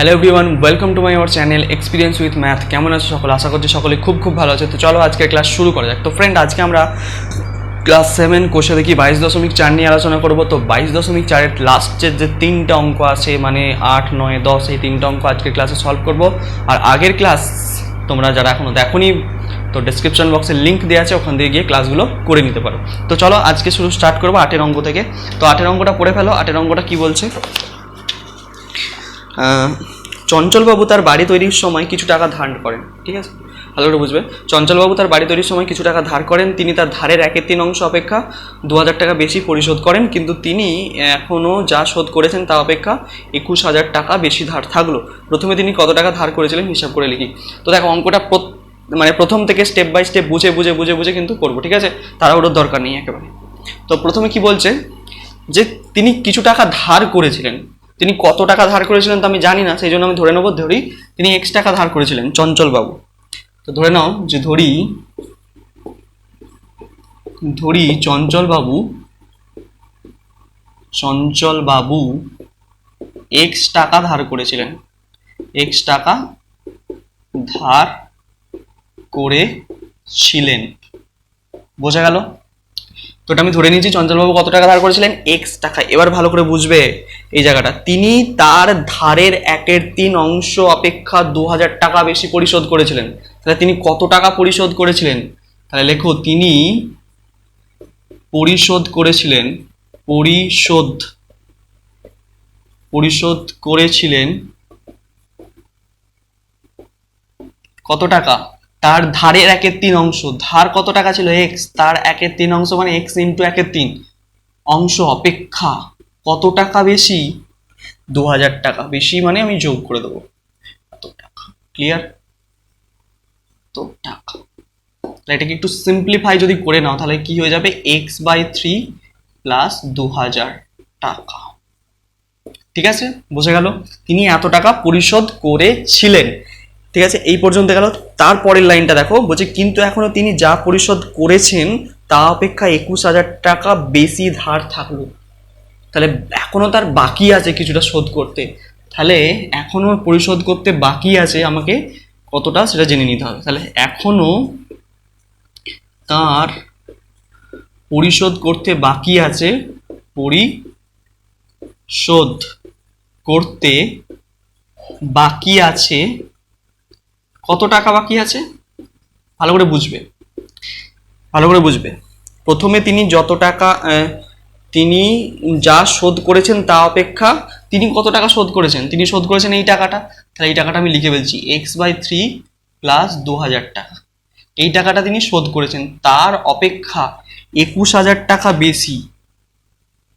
Hello everyone welcome to my our channel experience with math কেমন আছো সকলে? আশা করছি সকলে খুব খুব ভালো আছে। তো চলো আজকে ক্লাস শুরু করা যাক। তো ফ্রেন্ড আজকে আমরা ক্লাস সেভেন কোষে দেখি বাইশ দশমিক চার নিয়ে আলোচনা করব। তো বাইশ দশমিক চারের লাস্টের যে তিনটা অঙ্ক আছে মানে আট, নয়, দশ, এই তিনটা অঙ্ক আজকে ক্লাসে সলভ করব। আর আগের ক্লাস তোমরা যারা এখনও দেখোনি, তো ডিসক্রিপশন বক্সে লিঙ্ক দেওয়া আছে, ওখান দিয়ে গিয়ে ক্লাসগুলো করে নিতে পারো। তো চলো আজকে শুরু স্টার্ট করব আটের অঙ্ক থেকে। তো আটের অঙ্কটা পড়ে ফেলো। আটের অঙ্কটা কি বলছে? চঞ্চলবাবু তার বাড়ি তৈরির সময় কিছু টাকা ধার করেন, ঠিক আছে? ভালো করে বুঝবে? চঞ্চলবাবু তার বাড়ি তৈরির সময় কিছু টাকা ধার করেন, তিনি তার ধারের একের তিন অংশ অপেক্ষা দু হাজার টাকা বেশি পরিশোধ করেন, কিন্তু তিনি এখনও যা শোধ করেছেন তা অপেক্ষা একুশ হাজার টাকা বেশি ধার থাকল। প্রথমে তিনি কত টাকা ধার করেছিলেন হিসাব করে লিখি। তো দেখো, অঙ্কটা মানে প্রথম থেকে স্টেপ বাই স্টেপ বুঝে বুঝে বুঝে বুঝে কিন্তু করব, ঠিক আছে? তারা ওটার দরকার নেই একেবারে। তো প্রথমে কি বলছে? যে তিনি কিছু টাকা ধার করেছিলেন তিনি কত টাকা ধার করেছিলেন তো আমি জানি না, সেই জন্য আমি ধরে নেব, ধরি তিনি এক্স টাকা ধার করেছিলেন, চঞ্চলবাবু। তো ধরে নাও যে ধরি ধরি চঞ্চলবাবু চঞ্চলবাবু এক্স টাকা ধার করেছিলেন। এক্স টাকা ধার করেছিলেন। বোঝা গেল? তো আমি ধরে নিয়েছি, চঞ্চলবাবু কত টাকা ধার করেছিলেন? এক্স টাকা। এবার ভালো করে বুঝবে এই জায়গাটা। তিনি তার ধারের একের তিন অংশ অপেক্ষা দু হাজার টাকা বেশি পরিশোধ করেছিলেন। তাহলে তিনি কত টাকা পরিশোধ করেছিলেন? তাহলে লেখো, তিনি পরিশোধ করেছিলেন, পরিশোধ পরিশোধ করেছিলেন কত টাকা? তার ধারের একের তিন অংশ। ধার কত টাকা ছিল? এক্স তার একের তিন অংশ মানে এক্স ইন্টু একের তিন। অংশ অপেক্ষা কত টাকা বেশি? দু হাজার টাকা। বেশি মানে আমি যোগ করে দেবো। এত টাকা। ক্লিয়ার তো টাকা। তাহলে এটাকে একটু সিম্পলিফাই যদি করে নাও, তাহলে কি হয়ে যাবে? এক্স বাই থ্রি প্লাস দু হাজার টাকা। ঠিক আছে? বোঝা গেল। তিনি এত টাকা পরিশোধ করেছিলেন। ঠিক আছে? এই পর্যন্ত গেল। তারপরের লাইনটা দেখো, বলছে, কিন্তু এখনও তিনি যা পরিশোধ করেছেন, তা অপেক্ষা একুশ হাজার টাকা বেশি ধার থাকল। তাহলে এখনও তার বাকি আছে কিছুটা শোধ করতে। তাহলে এখনও পরিশোধ করতে বাকি আছে আমাকে কতটা, সেটা জেনে নিতে হবে। তাহলে এখনও তার পরিশোধ করতে বাকি আছে, পরিশোধ করতে বাকি আছে কত টাকা বাকি আছে? ভালো করে বুঝবে। ভালো করে বুঝবে। প্রথমে তিনি যত টাকা তিনি যা শোধ করেছেন তা অপেক্ষা, তিনি কত টাকা শোধ করেছেন? তিনি শোধ করেছেন এই টাকাটা। তাহলে এই টাকাটা আমি লিখে ফেলছি। এক্স বাই থ্রি প্লাস দু হাজার টাকা। এই টাকাটা তিনি শোধ করেছেন। তার অপেক্ষা একুশ হাজার টাকা বেশি।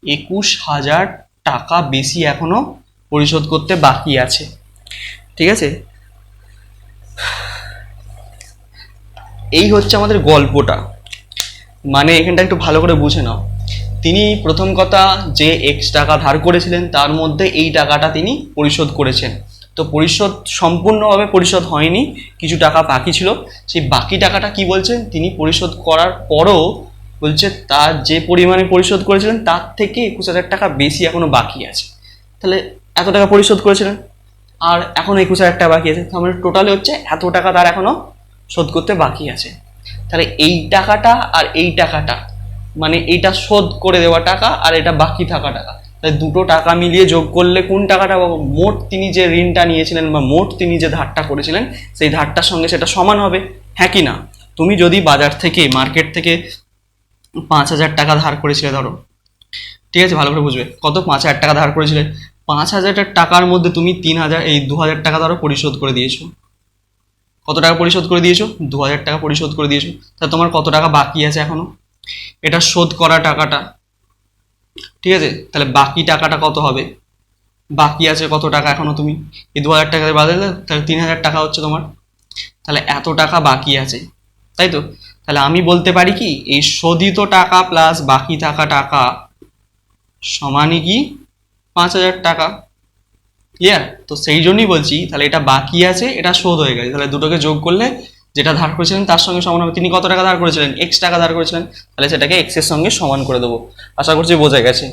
একুশ হাজার টাকা বেশি এখনও পরিশোধ করতে বাকি আছে। ঠিক আছে? এই হচ্ছে আমাদের গল্পটা। মানে এখানটা একটু ভালো করে বুঝে নাও। তিনি প্রথম কথা যে এক্স টাকা ধার করেছিলেন, তার মধ্যে এই টাকাটা তিনি পরিশোধ করেছেন। তো পরিশোধ সম্পূর্ণভাবে পরিশোধ হয়নি, কিছু টাকা বাকি ছিল। সেই বাকি টাকাটা কি বলছেন? তিনি পরিশোধ করার পরও বলছে, তার যে পরিমাণে পরিশোধ করেছিলেন, তার থেকে একুশ হাজার টাকা বেশি এখনও বাকি আছে। তাহলে এত টাকা পরিশোধ করেছিলেন? আর এখন একুশ হাজার টাকা বাকি আছে। তাহলে টোটালে হচ্ছে এত টাকা তার এখনও শোধ করতে বাকি আছে। তাহলে এই টাকাটা আর এই টাকাটা মানে এইটা শোধ করে দেওয়া টাকা আর এটা বাকি থাকা টাকা। তাই দুটো টাকা মিলিয়ে যোগ করলে কোন টাকাটা মোট তিনি যে ঋণটা নিয়েছিলেন বা মোট তিনি যে ধারটা করেছিলেন, সেই ধারটার সঙ্গে সেটা সমান হবে। হ্যাঁ কি না? তুমি যদি বাজার থেকে, মার্কেট থেকে পাঁচ হাজার টাকা ধার করেছিলে, ধরো। ঠিক আছে, ভালো করে বুঝবে। কত? পাঁচ হাজার টাকা ধার করেছিলে। পাঁচ হাজার টাকার মধ্যে তুমি তিন হাজার, এই দু হাজার টাকা ধরো পরিশোধ করে দিয়েছ। কত টাকা পরিশোধ করে দিয়েছ? দু হাজার টাকা পরিশোধ করে দিয়েছ। তা তোমার কত টাকা বাকি আছে এখনও? এটা শোধ করা টাকাটা। ঠিক আছে? তাহলে বাকি টাকাটা কত হবে? বাকি আছে কত টাকা এখনও তুমি? এই দু হাজার টাকা বাদে তাহলে তিন হাজার টাকা হচ্ছে তোমার। তাহলে এত টাকা বাকি আছে। তাই তো? তাহলে আমি বলতে পারি কি, এই শোধিত টাকা প্লাস বাকি থাকা টাকা সমানই কি? পাঁচ হাজার টাকা। ক্লিয়ার তো সেই জন্যই বলছি, তাহলে এটা বাকি আছে, এটা শোধ হয়ে গেছে। তাহলে দুটোকে যোগ করলে যেটা ধার করেছিলেন তার সঙ্গে সমান হবে। তিনি কত টাকা ধার করেছিলেন? এক্স টাকা ধার করেছিলেন। তাহলে সেটাকে এক্সের সঙ্গে সমান করে দেবো। আশা করছি বোঝা গেছে।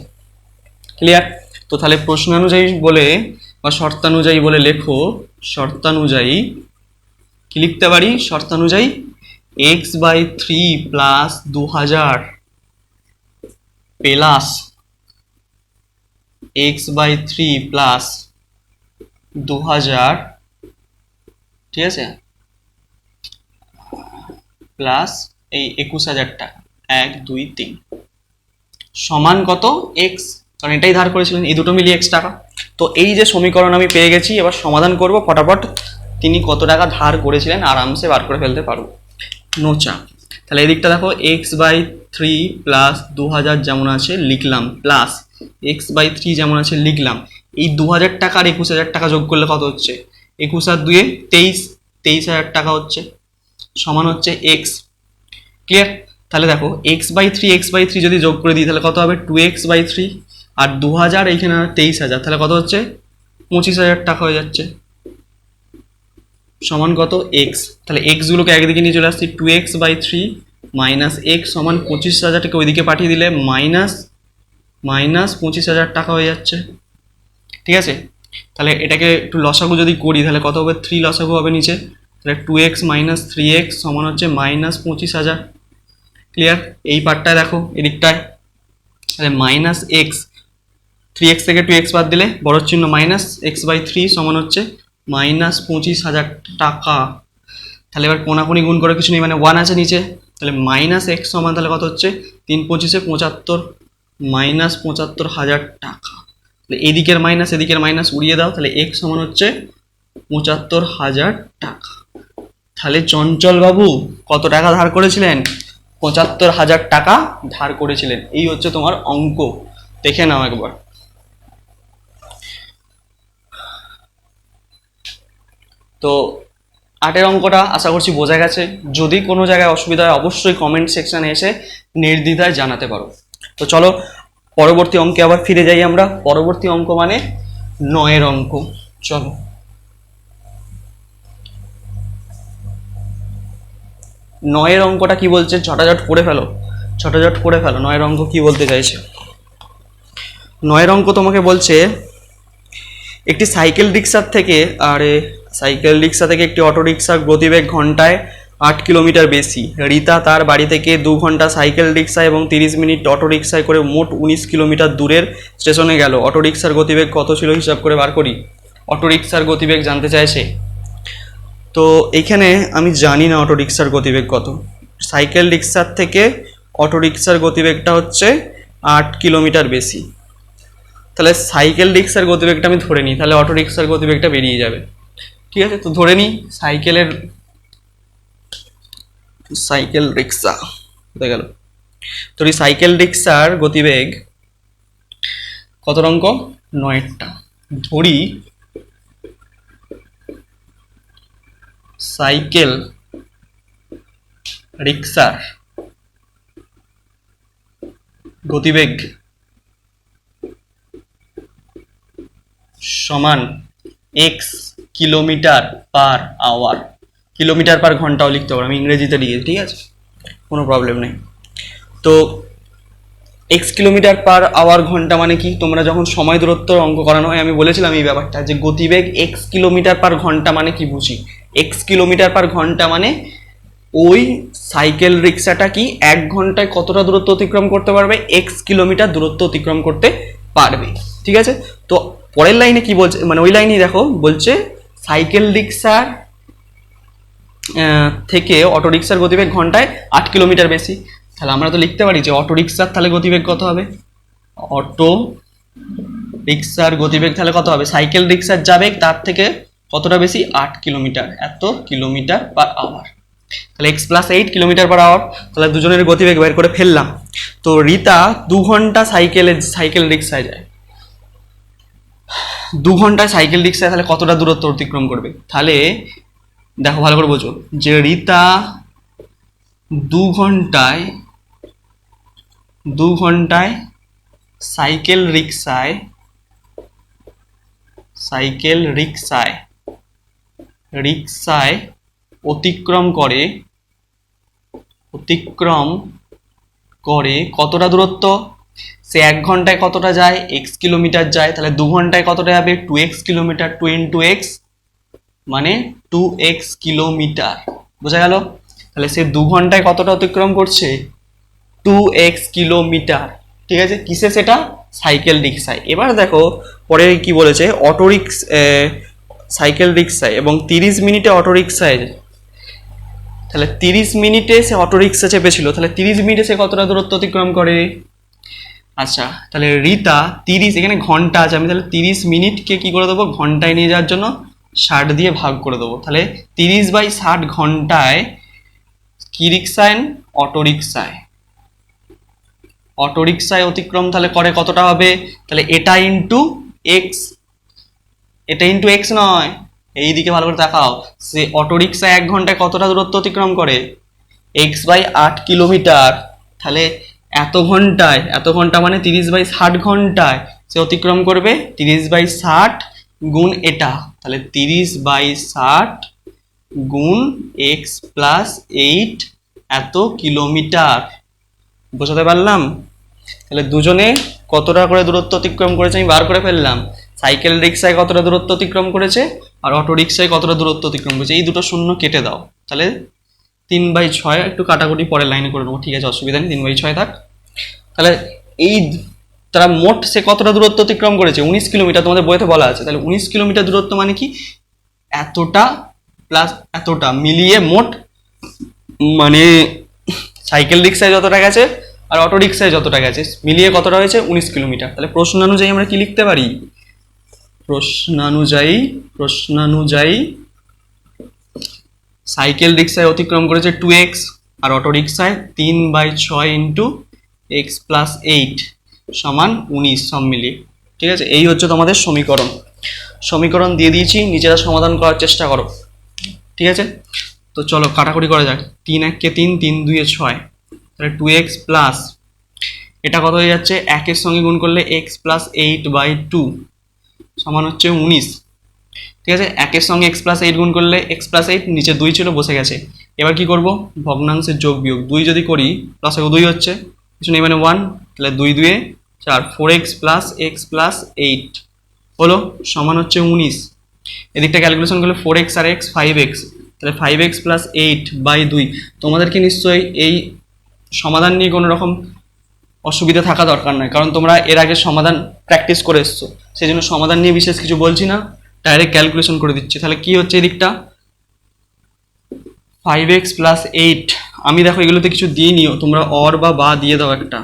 ক্লিয়ার তো তাহলে প্রশ্ন অনুযায়ী বলে বা শর্তানুযায়ী বলে লেখো, শর্তানুযায়ী কি লিখতে পারি? শর্তানুযায়ী এক্স বাই থ্রি প্লাস দু হাজার plus X by three plus দু হাজার ঠিক আছে? প্লাস এই একুশ হাজার টাকা এক, দুই, তিন। সমান কত? এক্স কারণ এটাই ধার করেছিলেন, এই দুটো মিলিয়ে এক্স টাকা। তো এই যে সমীকরণ আমি পেয়ে গেছি, এবার সমাধান করব ফটাফট। তিনি কত টাকা ধার করেছিলেন, আরামসে বার করে ফেলতে পারব। নো চাপ তাহলে এদিকটা দেখো এক্স বাই থ্রি প্লাস দু হাজার যেমন আছে, লিখলাম প্লাস এক্স বাই থ্রি যেমন আছে, লিখলাম। এই দু হাজার টাকা আর একুশ হাজার টাকা যোগ করলে কত হচ্ছে? একুশ আর দুয়ে তেইশ তেইশ হাজার টাকা হচ্ছে, সমান হচ্ছে এক্স ক্লিয়ার তাহলে দেখো X by three X by three যদি যোগ করে দিই, তাহলে কত হবে? টু এক্স বাই থ্রি আর দু হাজার এইখানে তেইশ হাজার, তাহলে কত হচ্ছে? পঁচিশ হাজার টাকা হয়ে যাচ্ছে। সমান কত? এক্স তাহলে এক্সগুলোকে একদিকে নিয়ে চলে আসছি two X by three minus X সমান পঁচিশ হাজারটাকে ওইদিকে পাঠিয়ে দিলে মাইনাস মাইনাস পঁচিশ হাজার টাকা হয়ে যাচ্ছে। ঠিক আছে? তাহলে এটাকে একটু লসাগু যদি করি, তাহলে কত হবে? থ্রি লসাগু হবে নিচে। তাহলে two X minus three X সমান হচ্ছে মাইনাস পঁচিশ হাজার। ক্লিয়ার এই পার্টটায় দেখো, এদিকটায়। তাহলে মাইনাস এক্স থ্রি এক্স থেকে টু এক্স বাদ দিলে বড় চিহ্ন মাইনাস এক্স বাই থ্রি সমান হচ্ছে মাইনাস পঁচিশ হাজার টাকা। তাহলে এবার কোনাকুনি গুণ করে কিছু নেই মানে ওয়ান আছে নিচে। তাহলে মাইনাস এক্স সমান তাহলে কত হচ্ছে? তিন পঁচিশে পঁচাত্তর। মাইনাস পঁচাত্তর হাজার টাকা। তাহলে এদিকের মাইনাস এদিকের মাইনাস উড়িয়ে দাও, তাহলে এক্স সমান হচ্ছে পঁচাত্তর হাজার টাকা। তাহলে চঞ্চল বাবু, কত টাকা ধার করেছিলেন? পঁচাত্তর হাজার টাকা ধার করেছিলেন। এই হচ্ছে তোমার অঙ্ক। দেখে নাও একবার। তো আটের অঙ্কটা আশা করছি বোঝা গেছে। যদি কোনো জায়গায় অসুবিধা হয়, অবশ্যই কমেন্ট সেকশনে এসে নির্দ্বিধায় জানাতে পারো। তো চলো, পরবর্তী অঙ্কে আবার ফিরে যাই আমরা। পরবর্তী অঙ্ক মানে নয়ের অঙ্ক। চলো। নয়ের অঙ্কটা কি বলছে? ঝটাঝট করে ফেলো। ঝটাঝট করে ফেলো। নয়ের অঙ্ক কি বলতে চাইছে? নয়ের অঙ্ক তোমাকে বলছে, একটি সাইকেল রিক্সার থেকে, আরে, সাইকেল রিক্সা থেকে একটি অটো রিক্সার গতিবেগ ঘন্টায় আট কিলোমিটার বেশি। রিতা তার বাড়ি থেকে দু ঘণ্টা সাইকেল রিক্সা এবং তিরিশ মিনিট অটো রিক্সায় করে মোট উনিশ কিলোমিটার দূরের স্টেশনে গেল। অটো রিক্সার গতিবেগ কত ছিল হিসাব করে বার করি? অটো রিক্সার গতিবেগ জানতে চাইছে? তো এইখানে আমি জানি না অটো রিক্সার গতিবেগ কত। সাইকেল রিক্সার থেকে অটো রিক্সার গতিবেগটা হচ্ছে আট কিলোমিটার বেশি। তাহলে সাইকেল রিক্সার গতিবেগটা আমি ধরে নিই, তাহলে অটো রিক্সার গতিবেগটা বেরিয়ে যাবে। ঠিক আছে? তো ধরে নিই, সাইকেলের সাইকেল রিক্সা হয়ে গেল? তো এই সাইকেল রিক্সার গতিবেগ কত অঙ্ক? নয়টা ধরি সাইকেল রিক্সার গতিবেগ সমান X kilometre per hour. Kilometre per ঘন্টাও লিখতে পারো, আমি ইংরেজিতে লিখে ঠিক আছে? কোনো প্রবলেম নেই। তো এক্স কিলোমিটার পার আওয়ার ঘণ্টা মানে কি? তোমরা যখন সময় দূরত্ব অঙ্ক করানো হয়, আমি বলেছিলাম এই ব্যাপারটা যে গতিবেগ এক্স কিলোমিটার পার ঘণ্টা মানে কি বুঝি? এক্স কিলোমিটার পার ঘণ্টা মানে ওই সাইকেল রিক্সাটা কি এক ঘন্টায় কতটা দূরত্ব অতিক্রম করতে পারবে? এক্স কিলোমিটার দূরত্ব অতিক্রম করতে পারবে, ঠিক আছে? তো পরের লাইনে কি বলছে মানে ওই লাইনেই দেখো, বলছে সাইকেল রিক্সার থেকে অটো রিক্সার গতিবেগ ঘন্টায় আট কিলোমিটার বেশি। তাহলে আমরা তো লিখতে পারি যে অটো রিক্সার তাহলে গতিবেগ কত হবে? অটো রিক্সার গতিবেগ তাহলে কত হবে? সাইকেল রিক্সার যাবে তার থেকে কতটা বেশি? আট কিলোমিটার। এত কিলোমিটার পার আওয়ার তাহলে X plus eight kilometre per hour তাহলে দুজনের গতিবেগ বের করে ফেললাম। তো রিতা দু ঘণ্টা সাইকেলে, সাইকেল রিক্সায় যায়। দু ঘন্টায় সাইকেল রিক্সায় তাহলে কতটা দূরত্ব অতিক্রম করবে? তাহলে দেখো, ভালো করে বোঝো। যে রিতা দু ঘন্টায় দু ঘন্টায় সাইকেল রিক্সায় সাইকেল রিক্সায় রিক্সায় অতিক্রম করে অতিক্রম করে কতটা দূরত্ব? সে এক ঘন্টায় কতটা যায়? এক্স কিলোমিটার যায়। তাহলে দু ঘন্টায় কতটা যাবে? Two X kilometre two into X মানে টু এক্স কিলোমিটার বোঝা গেল? তাহলে সে দু ঘন্টায় কতটা অতিক্রম করছে? টু এক্স কিলোমিটার ঠিক আছে? কিসে সেটা? সাইকেল রিক্সায় এবার দেখো, পরে কি বলেছে? অটো রিক্স সাইকেল রিক্সায় এবং তিরিশ মিনিটে অটো রিক্সায় তাহলে তিরিশ মিনিটে সে অটো রিক্সা চেপেছিল। তাহলে তিরিশ মিনিটে সে কতটা দূরত্ব অতিক্রম করে? আচ্ছা তাহলে রিতা তিরিশ, এখানে ঘণ্টা আছে। আমি তাহলে তিরিশ মিনিটকে কি করে দেবো? ঘন্টায় নিয়ে যাওয়ার জন্য ষাট দিয়ে ভাগ করে দেবো। তাহলে তিরিশ বাই ষাট ঘন্টায় কি রিক্সায়? অটো রিক্সায়। অটো রিক্সায় অতিক্রম তাহলে করে কতটা হবে? তাহলে এটা ইন্টু এক্স। এটা ইন্টু এক্স নয়। এই দিকে ভালো করে দেখাও। সে অটো রিক্সায় এক ঘন্টায় কতটা দূরত্ব অতিক্রম করে? এক্স বাই আট কিলোমিটার। তাহলে এত ঘন্টায়, এত ঘণ্টা মানে তিরিশ বাই ষাট ঘন্টায় সে অতিক্রম করবে। তিরিশ বাই ষাট গুণ এটা, তাহলে তিরিশ বাই ষাট গুণ এক্স প্লাস এইট এত কিলোমিটার। বোঝাতে পারলাম? তাহলে দুজনে কতটা করে দূরত্ব অতিক্রম করেছে আমি বার করে ফেললাম। সাইকেল রিক্সায় কতটা দূরত্ব অতিক্রম করেছে আর অটো রিক্সায় কতটা দূরত্ব অতিক্রম করেছে, এই দুটো শূন্য কেটে দাও। তাহলে তিন বাই ছয়, একটু কাটাকুটি পরে লাইনে করে নেব। ঠিক আছে, অসুবিধা নেই, তিন বাই ছয় থাক। তাহলে এই তারা মোট সে কতটা দূরত্ব অতিক্রম করেছে? উনিশ কিলোমিটার তোমাদের বইতে বলা আছে। তাহলে উনিশ কিলোমিটার দূরত্ব মানে কি? এতটা প্লাস এতটা মিলিয়ে মোট মানে সাইকেল রিক্সায় যতটা গেছে আর অটো রিক্সায় যতটা গেছে, মিলিয়ে কতটা হয়েছে? উনিশ কিলোমিটার। তাহলে প্রশ্নানুযায়ী আমরা কি লিখতে পারি? প্রশ্নানুযায়ী প্রশ্নানুযায়ী সাইকেল রিক্সায় অতিক্রম করেছে টু এক্স আর অটো রিক্সায় তিন বাই ছয় ইন্টু এক্স প্লাস এইট সমান উনিশ সব মিলিয়ে ঠিক আছে? এই হচ্ছে তোমাদের সমীকরণ। সমীকরণ দিয়ে দিয়েছি, নিজেরা সমাধান করার চেষ্টা করো। ঠিক আছে? তো চলো, কাটাকুটি করা যাক। তিন এককে তিন তিন দুইয়ে ছয়। তাহলে টু এক্স প্লাস এটা কত হয়ে যাচ্ছে? একের সঙ্গে গুণ করলে x plus eight by two সমান হচ্ছে উনিশ। ঠিক আছে? একের সঙ্গে এক্স প্লাস এইট গুণ করলে এক্স প্লাস এইট নিচে দুই ছিল, বসে গেছে। এবার কি করব? ভগ্নাংশের যোগ বিয়োগ। দুই যদি করি প্লাস দুই হচ্ছে? কিছু নেই মানে ওয়ান তাহলে দুই দুয়ে চার four x plus x plus eight হলো, সমান হচ্ছে উনিশ। এদিকটা ক্যালকুলেশন করলে ফোর এক্স আর এক্স ফাইভ এক্স তাহলে five x plus eight by দুই। তোমাদেরকে নিশ্চয়ই এই সমাধান নিয়ে কোনো রকম অসুবিধা থাকা দরকার নয়, কারণ তোমরা এর আগে সমাধান প্র্যাকটিস করে এসছো। সেই জন্য সমাধান নিয়ে বিশেষ কিছু বলছি না ডাইরেক্ট ক্যালকুলেশন করে দিচ্ছি। তাহলে কি হচ্ছে এদিকটা? ফাইভ এক্স প্লাস এইট আমি দেখো এগুলোতে কিছু দিয়ে নিও তোমরা অর বা বা দিয়ে দাও একটা।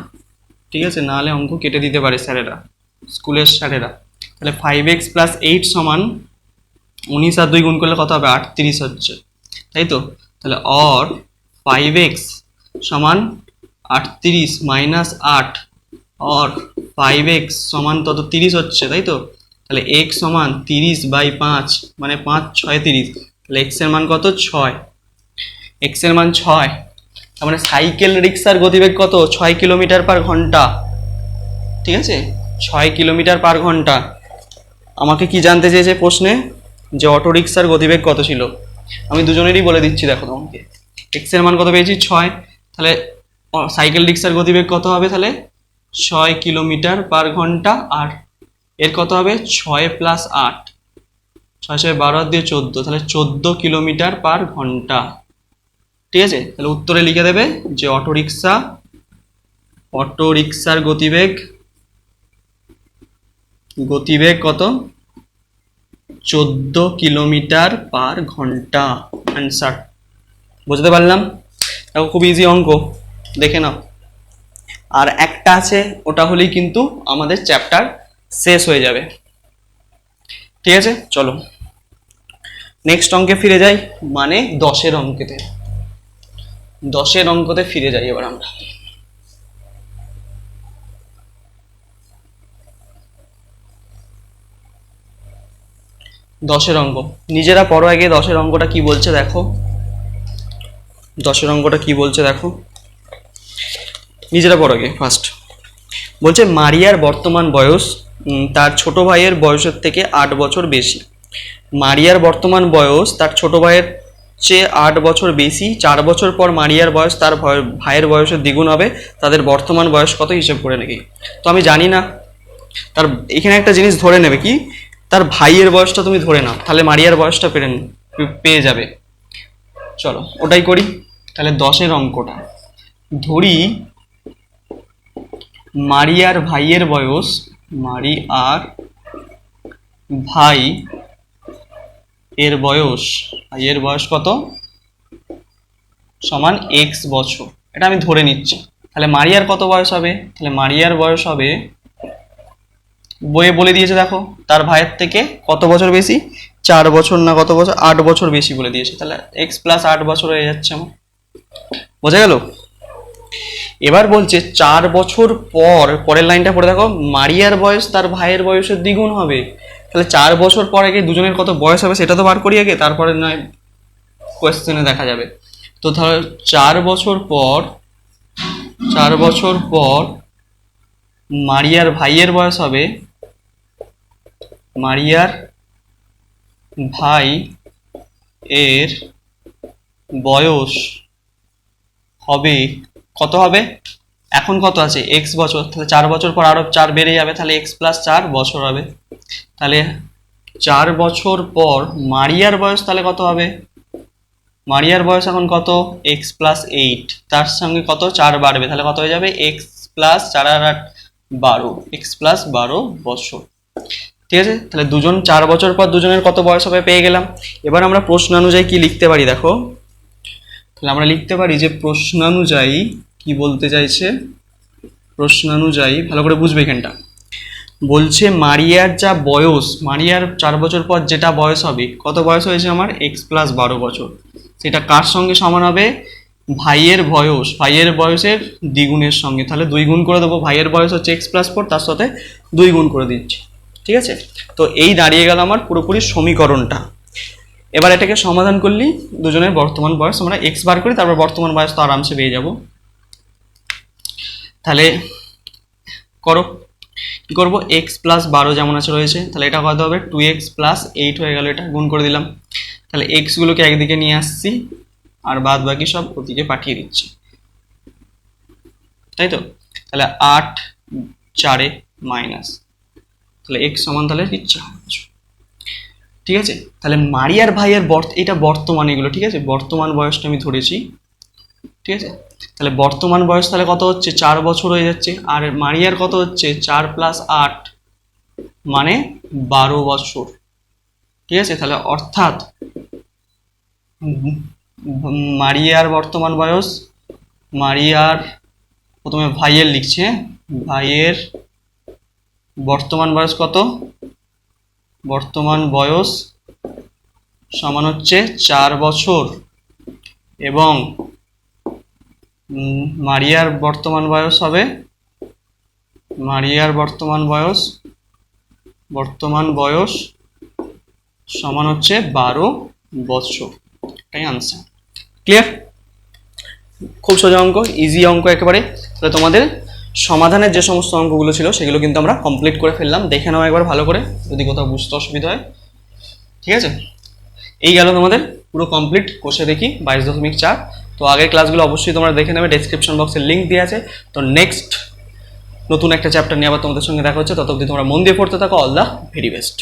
ঠিক আছে? নাহলে অঙ্ক কেটে দিতে পারে স্যারেরা, স্কুলের স্যারেরা। তাহলে ফাইভ এক্স প্লাস এইট সমান উনিশ আর দুই গুণ করলে কত হবে? আটত্রিশ হচ্ছে। তাই তো? তাহলে অর ফাইভ এক্স সমান আটত্রিশ মাইনাস আট অর ফাইভ এক্স সমান তত তিরিশ হচ্ছে, তাই তো? তাহলে এক্স সমান তিরিশ বাই পাঁচ মানে পাঁচ, ছয়, তিরিশ। তাহলে এক্সের মান কত? ছয়। এক্সের মান ছয়। মানে সাইকেল রিক্সার গতিবেগ কত? ছয় কিলোমিটার পার ঘণ্টা। ঠিক আছে? ছয় কিলোমিটার পার ঘণ্টা। আমাকে কি জানতে চেয়েছে প্রশ্নে? যে অটো রিক্সার গতিবেগ কত ছিল? আমি দুজনেরই বলে দিচ্ছি, দেখো তোমাকে। এক্সের মান কত পেয়েছি? ছয়। তাহলে সাইকেল রিক্সার গতিবেগ কত হবে তাহলে? ছয় কিলোমিটার পার ঘণ্টা আর এর কত হবে? ছয় প্লাস আট। ছয় ছয় বারো দিয়ে চোদ্দ। তাহলে চোদ্দ কিলোমিটার পার ঘণ্টা। ঠিক আছে? তাহলে উত্তরে লিখে দেবে যে অটো রিক্সা অটো রিক্সার গতিবেগ গতিবেগ কত? চোদ্দ কিলোমিটার পার ঘণ্টা। অ্যান্সার বুঝতে পারলাম? দেখো খুব ইজি অঙ্ক। দেখে নাও। আর একটা আছে, ওটা হলেই কিন্তু আমাদের চ্যাপ্টার শেষ হয়ে যাবে। ঠিক আছে? চলো। নেক্সট অঙ্কে ফিরে যাই। মানে দশের অঙ্কেতে। দশের অঙ্কতে ফিরে যাই এবার আমরা। দশের অঙ্ক। নিজেরা পড়ো আগে দশের অঙ্কটা কি বলছে দেখো। দশের অঙ্কটা কি বলছে দেখো। নিজেরা পড়ো আগে ফার্স্ট বলছে, মারিয়ার বর্তমান বয়স তার ছোট ভাইয়ের বয়সের থেকে আট বছর বেশি। মারিয়ার বর্তমান বয়স তার ছোট ভাইয়ের চেয়ে আট বছর বেশি, চার বছর পর মারিয়ার বয়স, তার ভাইয়ের বয়সের দ্বিগুণ হবে, তাদের বর্তমান বয়স কত হিসেব করে নাকি? তো আমি জানি না। তার এখানে একটা জিনিস ধরে নেবে কি? তার ভাইয়ের বয়সটা তুমি ধরে নাও, তাহলে মারিয়ার বয়সটা পেরে পেয়ে যাবে। চলো, ওটাই করি। তাহলে দশের অঙ্কটা। ধরি, মারিয়ার ভাইয়ের বয়স মারি আর ভাই এর বয়স এর বয়স কত? সমান এক্স বছর। এটা আমি ধরে নিচ্ছি। তাহলে মারিয়ার কত বয়স হবে? তাহলে মারিয়ার বয়স হবে, বইয়ে বলে দিয়েছে দেখো, তার ভাইয়ের থেকে কত বছর বেশি? চার বছর না কত বছর? আট বছর বেশি বলে দিয়েছে। তাহলে এক্স প্লাস আট বছর হয়ে যাচ্ছে আমার। বোঝা গেল? এবার বলছে চার বছর পর, পরের লাইনটা পড়ে দেখো, মারিয়ার বয়স তার ভাইয়ের বয়সের দ্বিগুণ হবে। তাহলে চার বছর পর আগে দুজনের কত বয়স হবে সেটা তো বার করি আগে, তারপরে নয় কোয়েশ্চেনে দেখা যাবে। তো ধর চার বছর পর, চার বছর পর মারিয়ার ভাইয়ের বয়স হবে, মারিয়ার ভাই এর বয়স হবে, কত হবে? এখন কত আছে? এক্স বছর, তাহলে চার বছর পর আরও চার বেড়ে যাবে, তাহলে এক্স প্লাস চার বছর হবে। তাহলে চার বছর পর মারিয়ার বয়স তাহলে কত হবে? মারিয়ার বয়স এখন কত? এক্স প্লাস এইট তার সঙ্গে কত? চার বাড়বে, তাহলে কত হয়ে যাবে? এক্স প্লাস চার আর আট, বারো। এক্স প্লাস বারো বছর। ঠিক আছে? তাহলে দুজন, চার বছর পর দুজনের কত বয়স হবে পেয়ে গেলাম। এবার আমরা প্রশ্ন অনুযায়ী কি লিখতে পারি দেখো? তাহলে আমরা লিখতে পারি যে প্রশ্নানুযায়ী কি বলতে চাইছে? প্রশ্নানুযায়ী, ভালো করে বুঝবে এখানটা। বলছে, মারিয়ার যা বয়স, মারিয়ার চার বছর পর যেটা বয়স হবে, কত বয়স হয়েছে আমার? এক্স প্লাস বারো বছর। সেটা কার সঙ্গে সমান হবে? ভাইয়ের বয়স, ভাইয়ের বয়সের দ্বিগুণের সঙ্গে। তাহলে দুই গুণ করে দেবো, ভাইয়ের বয়স হচ্ছে এক্স প্লাস ফোর তার সাথে দুই গুণ করে দিচ্ছি। ঠিক আছে? তো এই দাঁড়িয়ে গেল আমার পুরোপুরি সমীকরণটা। এবার এটাকে সমাধান করলেই দুজনের বর্তমান বয়স আমরা এক্স বার করি, তারপর বর্তমান বয়স তো আরামসে পেয়ে যাব। তাহলে করো, কি করব? এক্স প্লাস বারো যেমন আছে রয়েছে, তাহলে এটা কত হবে? টু এক্স প্লাস এইট হয়ে গেল, এটা গুণ করে দিলাম। তাহলে এক্সগুলোকে একদিকে নিয়ে আসছি, আর বাদ বাকি সব ওদিকে পাঠিয়ে দিচ্ছি। তাই তো? তাহলে আট চারে মাইনাস তাহলে এক্স সমান তাহলে ইচ্ছা ঠিক আছে? তাহলে মারিয়ার ভাইয়ের বর্ত, এটা বর্তমান এগুলো, ঠিক আছে? বর্তমান বয়সটা আমি ধরেছি। ঠিক আছে? তাহলে বর্তমান বয়স তাহলে কত হচ্ছে? চার বছর হয়ে যাচ্ছে। আর মারিয়ার কত হচ্ছে? চার প্লাস আট মানে বারো বছর। ঠিক আছে? তাহলে অর্থাৎ মারিয়ার বর্তমান বয়স মারিয়ার প্রথমে ভাইয়ের লিখছে হ্যাঁ? ভাইয়ের বর্তমান বয়স কত? বর্তমান বয়স সমান হচ্ছে চার বছর। এবং মারিয়ার বর্তমান বয়স হবে? মারিয়ার বর্তমান বয়স বর্তমান বয়স সমান হচ্ছে বারো বছর। এটাই আনসার ক্লিয়ার খুব সোজা অঙ্ক ইজি অঙ্ক একেবারে। তাহলে তোমাদের সমাধানের যে সমস্ত অঙ্কগুলো ছিল, সেগুলো কিন্তু আমরা কমপ্লিট করে ফেললাম। দেখে নাও একবার ভালো করে, যদি কোথাও বুঝতে অসুবিধা হয়। ঠিক আছে? এই গেল তোমাদের পুরো কমপ্লিট কোষে দেখি, বাইশ দশমিক চার। তো আগের ক্লাসগুলো অবশ্যই তোমরা দেখে নেবে ডেসক্রিপশন বক্সে লিঙ্ক দিয়ে আছে। তো নেক্সট নতুন একটা চ্যাপ্টার নিয়ে আবার তোমাদের সঙ্গে দেখা হচ্ছে। তত অবধি তোমরা মন দিয়ে পড়তে থাকো। All the very best